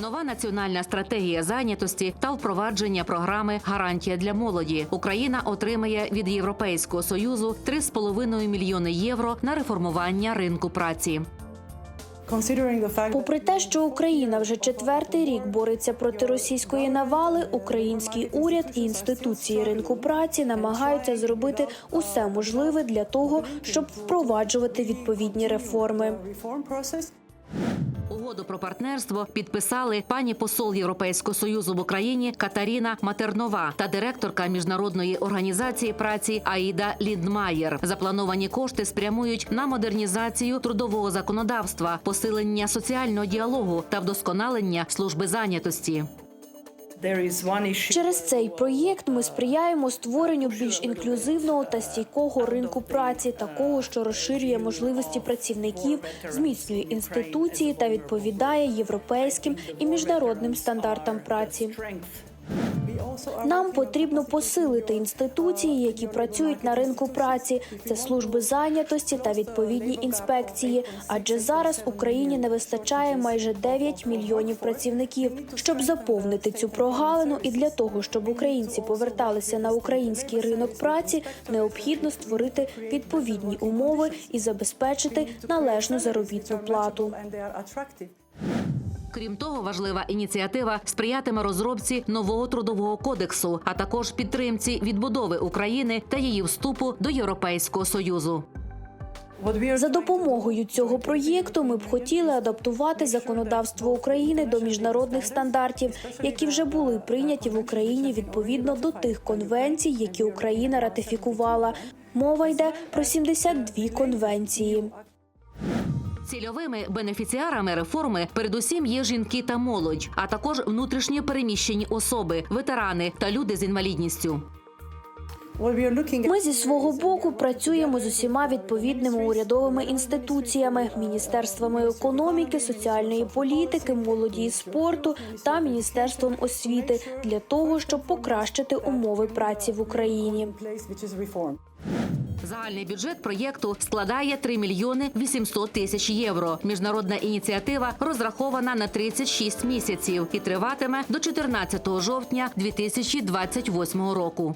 Нова національна стратегія зайнятості та впровадження програми Гарантія для молоді. Україна отримає від Європейського союзу 3,5 мільйони євро на реформування ринку праці. Попри те, що Україна вже четвертий рік бореться проти російської навали, український уряд і інституції ринку праці намагаються зробити усе можливе для того, щоб впроваджувати відповідні реформи. Угоду про партнерство підписали пані посол Європейського союзу в Україні Катаріна Матернова та директорка міжнародної організації праці Аїда Ліндмаєр. Заплановані кошти спрямують на модернізацію трудового законодавства, посилення соціального діалогу та вдосконалення служби зайнятості. Через цей проєкт ми сприяємо створенню більш інклюзивного та стійкого ринку праці, такого, що розширює можливості працівників, зміцнює інституції та відповідає європейським і міжнародним стандартам праці. Нам потрібно посилити інституції, які працюють на ринку праці. Це служби зайнятості та відповідні інспекції. Адже зараз Україні не вистачає майже 9 мільйонів працівників. Щоб заповнити цю прогалину, і для того, щоб українці поверталися на український ринок праці, необхідно створити відповідні умови і забезпечити належну заробітну плату. Крім того, важлива ініціатива сприятиме розробці нового трудового кодексу, а також підтримці відбудови України та її вступу до Європейського союзу. За допомогою цього проєкту ми б хотіли адаптувати законодавство України до міжнародних стандартів, які вже були прийняті в Україні відповідно до тих конвенцій, які Україна ратифікувала. Мова йде про 72 конвенції. Цільовими бенефіціарами реформи передусім є жінки та молодь, а також внутрішньо переміщені особи, ветерани та люди з інвалідністю. Ми зі свого боку працюємо з усіма відповідними урядовими інституціями, міністерствами економіки, соціальної політики, молоді і спорту та міністерством освіти для того, щоб покращити умови праці в Україні. Загальний бюджет проєкту складає 3 мільйони 800 тисяч євро. Міжнародна ініціатива розрахована на 36 місяців і триватиме до 14 жовтня 2028 року.